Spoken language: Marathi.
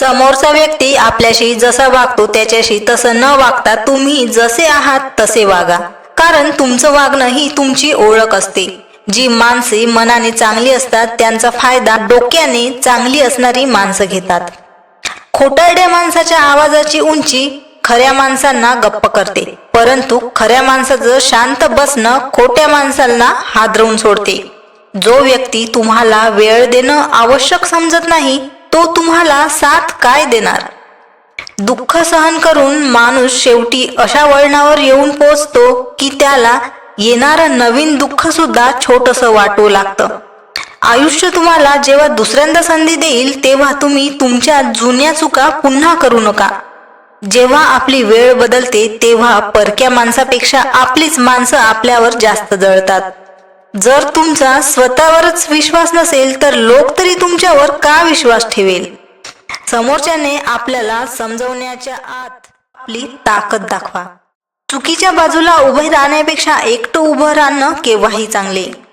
समोरचा व्यक्ती आपल्याशी जसा वागतो त्याच्याशी तसं न वागता तुम्ही जसे आहात तसे वागा. कारण तुमचं वागणं ही तुमची ओळख असते. जी माणसे मनाने चांगली असतात त्यांचा फायदा डोक्याने चांगली असणारी माणसं घेतात. खोटारड्या माणसाच्या आवाजाची उंची खऱ्या माणसांना गप्प करते. परंतु खऱ्या माणसाचं शांत बसणं खोट्या माणसांना हादरवून सोडते. जो व्यक्ती तुम्हाला वेळ देणं आवश्यक समजत नाही तो तुम्हाला साथ काय देणार? दुःख सहन करून माणूस शेवटी अशा वळणावर येऊन पोचतो की त्याला येणारं नवीन दुःख सुद्धा छोटस वाटू लागतं. आयुष्य तुम्हाला जेव्हा दुसऱ्यांदा संधी देईल तेव्हा तुम्ही तुमच्या जुन्या चुका पुन्हा करू नका. जेव्हा आपली वेळ बदलते तेव्हा परक्या माणसापेक्षा आपलीच माणसं आपल्यावर जास्त जळतात. जर तुमचा स्वतःवरच विश्वास नसेल तर लोक तरी तुमच्यावर का विश्वास ठेवेल? समोरच्याने आपल्याला समजवण्याच्या आत आपली ताकद दाखवा. चुकीच्या बाजूला उभे राहण्यापेक्षा एकटं उभं राहणं केव्हाही चांगले.